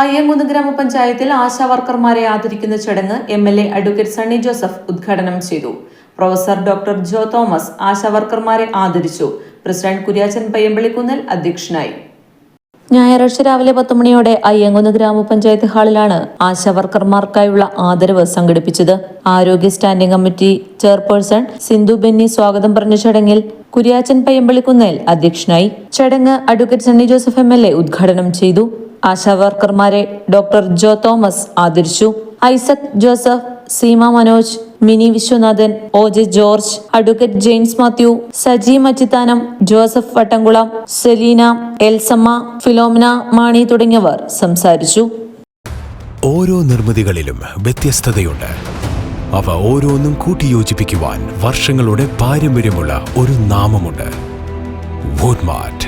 അയ്യങ്കുന്ന് ഗ്രാമപഞ്ചായത്തിൽ ആശാ വർക്കർമാരെ ആദരിക്കുന്ന ചടങ്ങ് M L A advocate Sunny Joseph ഉദ്ഘാടനം ചെയ്തു. പ്രൊഫസർ ഡോക്ടർ ജോ തോമസ് ആശാ വർക്കർമാരെ ആദരിച്ചു. പ്രസിഡന്റ് കുര്യാച്ചൻ പയ്യമ്പള്ളിക്കുന്നൽ അധ്യക്ഷനായി. ഞായറാഴ്ച രാവിലെ പത്ത് മണിയോടെ അയ്യങ്കുന്ന് ഗ്രാമപഞ്ചായത്ത് ഹാളിലാണ് ആശാ വർക്കർമാർക്കായുള്ള ആദരവ് സംഘടിപ്പിച്ചത്. ആരോഗ്യ standing committee chairperson Sindhu Benny സ്വാഗതം പറഞ്ഞ ചടങ്ങിൽ കുര്യാച്ചൻ പയ്യമ്പള്ളിക്കുന്നേൽ അധ്യക്ഷനായി. ചടങ്ങ് അഡ്വക്കേറ്റ് സണ്ണി ജോസഫ് എ ഉദ്ഘാടനം ചെയ്തു. ആശാ വർക്കർമാരെ ഡോക്ടർ ജോ തോമസ് ആദരിച്ചു. Isaac Joseph Seema Manoj Mini Viswanathan O J George advocate James Mathew Saji Machithanam Joseph Vattamkulam Selina Elsamma Philomina Mani തുടങ്ങിയവർ സംസാരിച്ചു. ഓരോ നിർമ്മിതികളിലും വ്യത്യസ്തതയുണ്ട്. അവ ഓരോന്നും കൂട്ടിയോജിപ്പിക്കുവാൻ വർഷങ്ങളുടെ പാരമ്പര്യമുള്ള ഒരു നാമമുണ്ട്. Woodmart